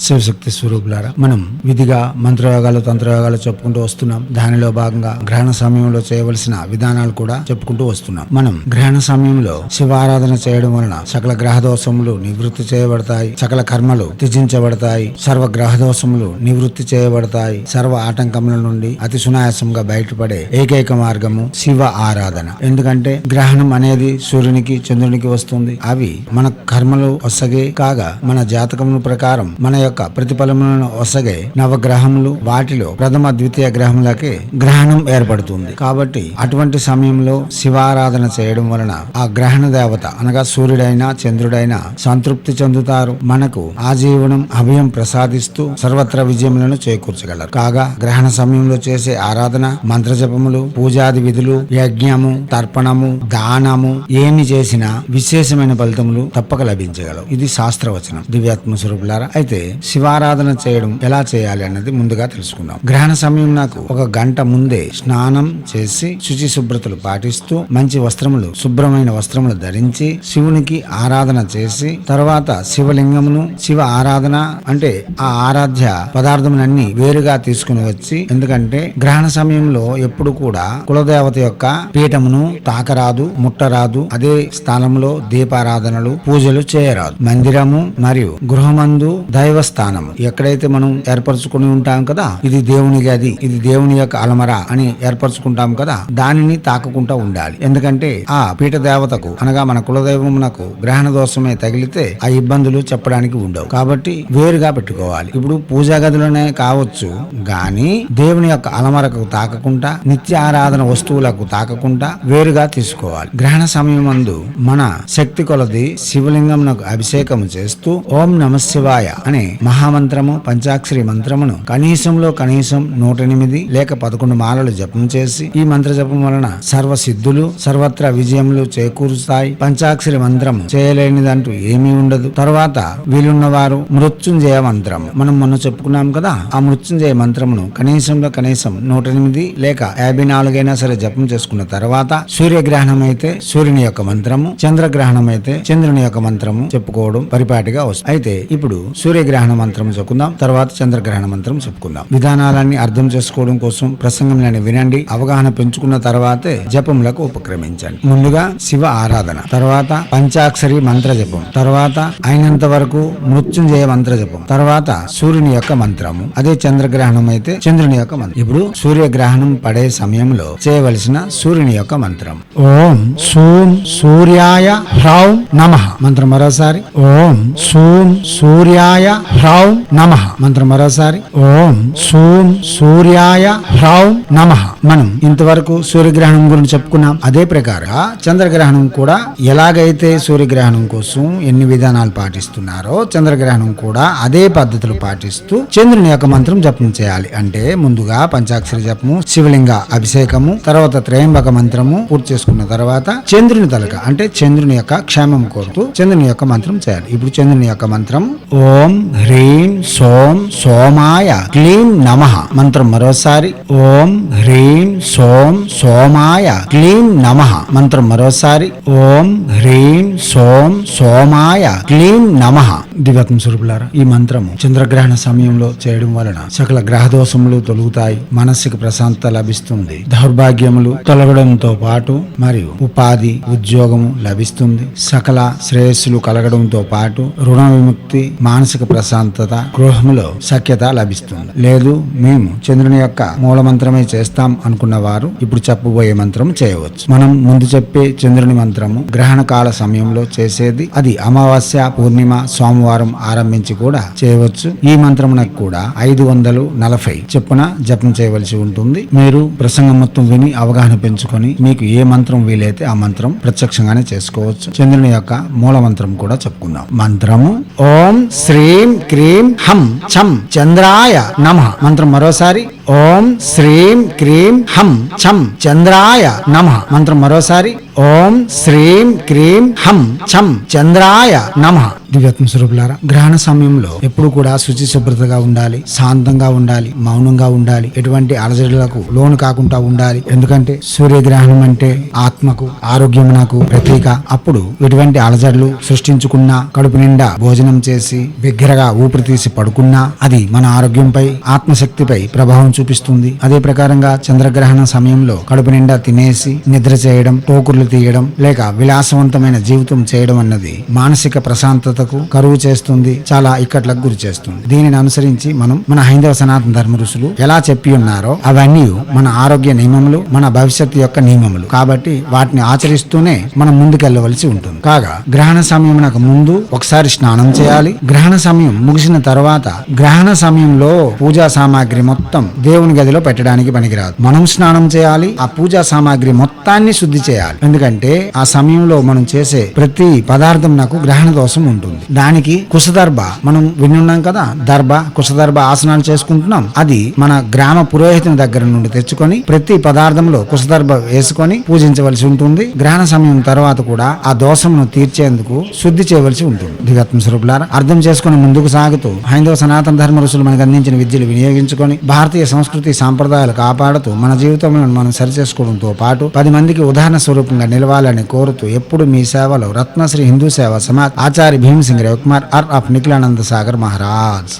శివశక్తి స్వరూపులారా మనం విధిగా మంత్రయోగాలు తంత్రయోగాలు చెప్పుకుంటూ వస్తున్నాం. దానిలో భాగంగా గ్రహణ సమయంలో చేయవలసిన విధానాలు కూడా చెప్పుకుంటూ వస్తున్నాం. మనం గ్రహణ సమయంలో శివారాధన చేయడం వలన సకల గ్రహ దోషములు నివృత్తి చేయబడతాయి. సకల కర్మలు త్యజించబడతాయి. సర్వ గ్రహ దోషములు నివృత్తి చేయబడతాయి. సర్వ ఆటంకముల నుండి అతి సునాయాసంగా బయటపడే ఏకైక మార్గము శివ ఆరాధన. ఎందుకంటే గ్రహణం అనేది సూర్యునికి చంద్రునికి వస్తుంది. అవి మన కర్మలు వస్తగే కాగా మన జాతకముల ప్రకారం మన యొక్క ప్రతిఫలములను వసగే నవగ్రహములు వాటిలో ప్రథమ ద్వితీయ గ్రహములకి గ్రహణం ఏర్పడుతుంది. కాబట్టి అటువంటి సమయంలో శివారాధన చేయడం వలన ఆ గ్రహణ దేవత అనగా సూర్యుడైనా చంద్రుడైనా సంతృప్తి చెందుతారు. మనకు ఆజీవనం అభయం ప్రసాదిస్తూ సర్వత్ర విజయములను చేకూర్చగలరు. కాగా గ్రహణ సమయంలో చేసే ఆరాధన మంత్రజపములు పూజాది విధులు యజ్ఞము తర్పణము దానము ఏమి చేసినా విశేషమైన ఫలితములు తప్పక లభించగలవు. ఇది శాస్త్రవచనం. దివ్యాత్మ స్వరూపులారా అయితే శివారాధన చేయడం ఎలా చేయాలి అన్నది ముందుగా తెలుసుకుందాం. గ్రహణ సమయం నాకు ఒక గంట ముందే స్నానం చేసి శుచి శుభ్రతలు పాటిస్తూ మంచి వస్త్రములు శుభ్రమైన వస్త్రములు ధరించి శివునికి ఆరాధన చేసి తర్వాత శివలింగమును శివ ఆరాధన అంటే ఆ ఆరాధ్య పదార్థములన్నీ వేరుగా తీసుకుని వచ్చి ఎందుకంటే గ్రహణ సమయంలో ఎప్పుడు కూడా కులదేవత యొక్క పీఠమును తాకరాదు ముట్టరాదు. అదే స్థానంలో దీపారాధనలు పూజలు చేయరాదు. మందిరము మరియు గృహమందు దైవ స్థానం. ఎక్కడైతే మనం ఏర్పరచుకుని ఉంటాం కదా ఇది దేవుని గది ఇది దేవుని యొక్క అలమర అని ఏర్పరచుకుంటాం కదా దానిని తాకకుండా ఉండాలి. ఎందుకంటే ఆ పీఠ దేవతకు అనగా మన కులదైవమునకు గ్రహణ దోషమే తగిలితే ఆ ఇబ్బందులు చెప్పడానికి ఉండవు. కాబట్టి వేరుగా పెట్టుకోవాలి. ఇప్పుడు పూజా గదిలోనే కావచ్చు గాని దేవుని యొక్క అలమరకు తాకకుండా నిత్య ఆరాధన వస్తువులకు తాకకుండా వేరుగా తీసుకోవాలి. గ్రహణ సమయం మందు మన శక్తి కొలది శివలింగం అభిషేకం చేస్తూ ఓం నమ శివాయ అనే మహామంత్రము పంచాక్షరి మంత్రమును కనీసంలో కనీసం నూట ఎనిమిది లేక పదకొండు మాలలు జపం చేసి ఈ మంత్ర జపం వలన సర్వ సిద్ధులు సర్వత్ర విజయములు చేకూరుస్తాయి. పంచాక్షరి మంత్రము చేయలేనిదంటూ ఏమీ ఉండదు. తర్వాత వీలున్న వారు మృత్యుంజయ మంత్రము. మనం మొన్న చెప్పుకున్నాం కదా ఆ మృత్యుంజయ మంత్రమును కనీసంలో కనీసం నూట ఎనిమిది లేక యాభై నాలుగైనా సరే జపం చేసుకున్న తర్వాత సూర్యగ్రహణం అయితే సూర్యుని యొక్క మంత్రము చంద్రగ్రహణం అయితే చంద్రుని యొక్క మంత్రము చెప్పుకోవడం పరిపాటిగా వస్తుంది అయితే ఇప్పుడు సూర్యగ్రహణం మంత్రం చెప్పుకుందాం. తర్వాత చంద్రగ్రహణ మంత్రం చెప్పుకుందాం. విధానాలన్నీ అర్థం చేసుకోవడం కోసం ప్రసంగంలోని వినండి. అవగాహన పెంచుకున్న తర్వాతే జపములకు ఉపక్రమించండి. ముందుగా శివ ఆరాధన తర్వాత పంచాక్షరి మంత్ర జపం తర్వాత అయినంత వరకు మృత్యుంజయ మంత్ర జపం తర్వాత సూర్యుని యొక్క మంత్రము అదే చంద్రగ్రహణం అయితే చంద్రుని యొక్క మంత్రం. ఇప్పుడు సూర్యగ్రహణం పడే సమయంలో చేయవలసిన సూర్యుని యొక్క మంత్రం. ఓం సూం సూర్యాయ హ్రౌం నమ. మంత్రం మరోసారి. ఓం సూం సూర్యాయ హ్రౌం నమ. మంత్రం మరోసారి. ఓం సూం సూర్యాయ హ్రౌం నమ. మనం ఇంతవరకు సూర్యగ్రహణం గురించి చెప్పుకున్నాం. అదే ప్రకారంగా చంద్రగ్రహణం కూడా ఎలాగైతే సూర్యగ్రహణం కోసం ఎన్ని విధానాలు పాటిస్తున్నారో చంద్రగ్రహణం కూడా అదే పద్ధతులు పాటిస్తూ చంద్రుని యొక్క మంత్రం జపం చేయాలి. అంటే ముందుగా పంచాక్షరి జపము శివలింగ అభిషేకము తర్వాత త్రయంబక మంత్రము పూర్తి చేసుకున్న తర్వాత చంద్రుని తలక అంటే చంద్రుని యొక్క క్షేమం కోరుతూ చంద్రుని యొక్క మంత్రం చేయాలి. ఇప్పుడు చంద్రుని యొక్క మంత్రం. ఓం హ్రీం సోం సోమాయ క్లీం నమ మంత్రం మరోసారి ఓం హ్రీం సోం సోమాయ క్లీం నమ మంత్రం మరోసారి ఓం హ్రీం సోం సోమాయ క్లీం నమ దివ్యాత్మ స్వరూపులారా ఈ మంత్రము చంద్రగ్రహణ సమయంలో చేయడం వలన సకల గ్రహదోషములు తొలుగుతాయి మనస్సుకు ప్రశాంతత లభిస్తుంది దౌర్భాగ్యములు తొలగడంతో పాటు మరియు ఉపాధి ఉద్యోగము లభిస్తుంది సకల శ్రేయస్సులు కలగడంతో పాటు రుణ విముక్తి మానసిక ప్రశాంతత గృహములో సఖ్యత లభిస్తుంది. లేదు మేము చంద్రుని యొక్క మూల మంత్రమే చేస్తాం అనుకున్న వారు ఇప్పుడు చెప్పబోయే మంత్రం చేయవచ్చు. మనం ముందు చెప్పే చంద్రుని మంత్రము గ్రహణ కాల సమయంలో చేసేది అది అమావాస్య పూర్ణిమ సోమవారం ఆరంభించి కూడా చేయవచ్చు. ఈ మంత్రమునకు కూడా ఐదు వందలు నలభై చెప్పున జపం చేయవలసి ఉంటుంది. మీరు ప్రసంగం మొత్తం విని అవగాహన పెంచుకొని మీకు ఏ మంత్రం వీలైతే ఆ మంత్రం ప్రత్యక్షంగానే చేసుకోవచ్చు. చంద్రుని యొక్క మూల మంత్రం కూడా చెప్పుకుందాం. మంత్రము ఓం శ్రీం క్రీం హం చం చంద్రాయ నమ. మంత్రం మరోసారి ఓం శ్రీం క్రీం హం ఛం చంద్రాయ నమ. మంత్రం మరోసారి. ఓం శ్రీం క్రీం హం ఛం చంద్రాయ నమ. దివ్యాత్మ స్వరూపులారా గ్రహణ సమయంలో ఎప్పుడు కూడా శుచి శుభ్రతగా ఉండాలి శాంతంగా ఉండాలి మౌనంగా ఉండాలి ఎటువంటి అలజడులకు లోను కాకుండా ఉండాలి. ఎందుకంటే సూర్యగ్రహణం అంటే ఆత్మకు ఆరోగ్యం నాకు ప్రతీక. అప్పుడు ఎటువంటి అలజడులు సృష్టించుకున్నా కడుపు నిండా భోజనం చేసి బిగ్గరగా ఊపిరి తీసి పడుకున్నా అది మన ఆరోగ్యంపై ఆత్మశక్తిపై ప్రభావం చూపిస్తుంది. అదే ప్రకారంగా చంద్రగ్రహణ సమయంలో కడుపు నిండా తినేసి నిద్ర చేయడం టోకుర్లు తీయడం లేక విలాసవంతమైన జీవితం చేయడం అన్నది మానసిక ప్రశాంతతకు కరువు చేస్తుంది చాలా ఇక్కట్లకు గురి చేస్తుంది. దీనిని అనుసరించి మనం మన హైందవ సనాతన ధర్మ ఋషులు ఎలా చెప్పి ఉన్నారో అవన్నీ మన ఆరోగ్య నియమములు మన భవిష్యత్తు యొక్క నియమములు. కాబట్టి వాటిని ఆచరిస్తూనే మనం ముందుకెళ్ళవలసి ఉంటుంది. కాగా గ్రహణ సమయం నాకు ముందు ఒకసారి స్నానం చేయాలి. గ్రహణ సమయం ముగిసిన తర్వాత గ్రహణ సమయంలో పూజా సామాగ్రి మొత్తం దేవుని గదిలో పెట్టడానికి పనికిరాదు. మనం స్నానం చేయాలి ఆ పూజా సామాగ్రి మొత్తాన్ని శుద్ధి చేయాలి. ఎందుకంటే ఆ సమయంలో మనం చేసే ప్రతి పదార్థం నాకు గ్రహణ దోషం ఉంటుంది. దానికి కుశదర్భ మనం వినున్నాం కదా దర్భ కుశదర్భ ఆసనాలు చేసుకుంటున్నాం. అది మన గ్రామ పురోహితుని దగ్గర నుండి తెచ్చుకొని ప్రతి పదార్థంలో కుశదర్భ వేసుకొని పూజించవలసి ఉంటుంది. గ్రహణ సమయం తర్వాత కూడా ఆ దోషమును తీర్చేందుకు శుద్ధి చేయవలసి ఉంటుంది. దిగత్మ స్వరూపులారా అర్థం చేసుకుని ముందుకు సాగుతూ హైందవ సనాతన ధర్మ ఋషులు మనకు అందించిన విద్యలు వినియోగించుకొని భారతీయ సంస్కృతి సాంప్రదాయాలు కాపాడుతూ మన జీవితంలో మనం సరిచేసుకోవడంతో పాటు పది మందికి ఉదాహరణ స్వరూపంగా నిలవాలని కోరుతూ ఎప్పుడు మీ సేవలో రత్నశ్రీ హిందూ సేవ సమాజ్ ఆచార్య భీమసింగ్ రవికుమార్ ఆర్ ఆఫ్ నిఖిలానంద సాగర్ మహారాజ్.